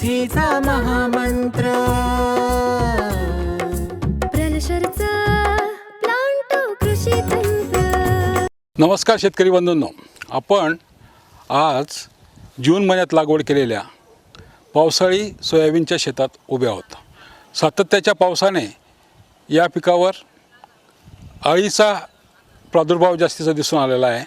समृद्धीचा महामंत्र. प्रलशरचा प्लांटो कृषी तंत्र. नमस्कार शेतकरी बंधूंनो. आपण आज जून महिन्यात लागवड केलेल्या पावसाळी सोयाबीनच्या शेतात उभे आहोत. सातत्याच्या पावसाने या पिकावर अळीचा प्रादुर्भाव जास्तीचा दिसून आलेला आहे.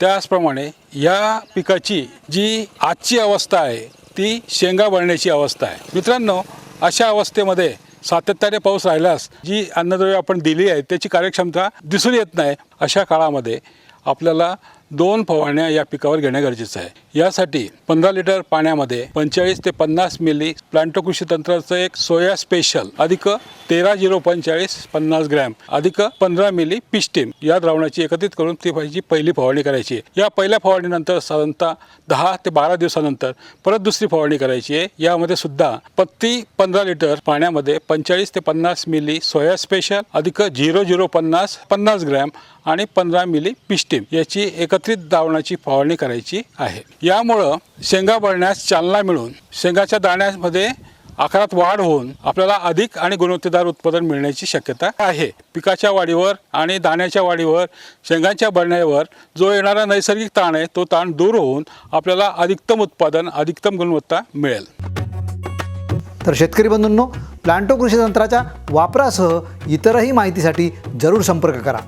त्याचप्रमाणे या पिकाची जी आजची अवस्था आहे ती शेंगा बळण्याची अवस्था आहे. मित्रांनो अशा अवस्थेमध्ये सातत्याने पाऊस राहिल्यास जी अन्नद्रव्य आपण दिली आहे त्याची कार्यक्षमता दिसून येत नाही. अशा काळामध्ये आपल्याला दोन फवारण्या या पिकावर घेणे गरजेचं आहे. यासाठी पंधरा लिटर पाण्यामध्ये पंचेचाळीस ते पन्नास मिली प्लांटो कृषी तंत्राचं एक सोया स्पेशल अधिक तेरा झिरो पंचेचाळीस पन्नास ग्रॅम अधिक पंधरा मिली पिस्टीम या द्रावणाची एकत्रित करून ती पाहिजे पहिली फवारणी करायची आहे. या पहिल्या फवारणीनंतर साधारणतः दहा ते बारा दिवसानंतर परत दुसरी फवारणी करायची आहे. यामध्ये सुद्धा प्रति पंधरा लिटर पाण्यामध्ये पंचेचाळीस ते पन्नास मिली सोया स्पेशल अधिक झिरो झिरो पन्नास पन्नास ग्रॅम आणि पंधरा मिली पिस्टीम याची एक एकत्रित द्रावणाची फवारणी करायची आहे. यामुळं शेंगा बळण्यास चालना मिळून शेंगाच्या दाण्यामध्ये आकारात वाढ होऊन आपल्याला अधिक आणि गुणवत्तेदार उत्पादन मिळण्याची शक्यता आहे. पिकाच्या वाढीवर आणि दाण्याच्या वाढीवर शेंगांच्या बळण्यावर जो येणारा नैसर्गिक ताण आहे तो ताण दूर होऊन आपल्याला अधिकतम उत्पादन अधिकतम गुणवत्ता मिळेल. तर शेतकरी बंधूंनो प्लांटो कृषी तंत्राच्या वापरासह इतरही माहितीसाठी जरूर संपर्क करा.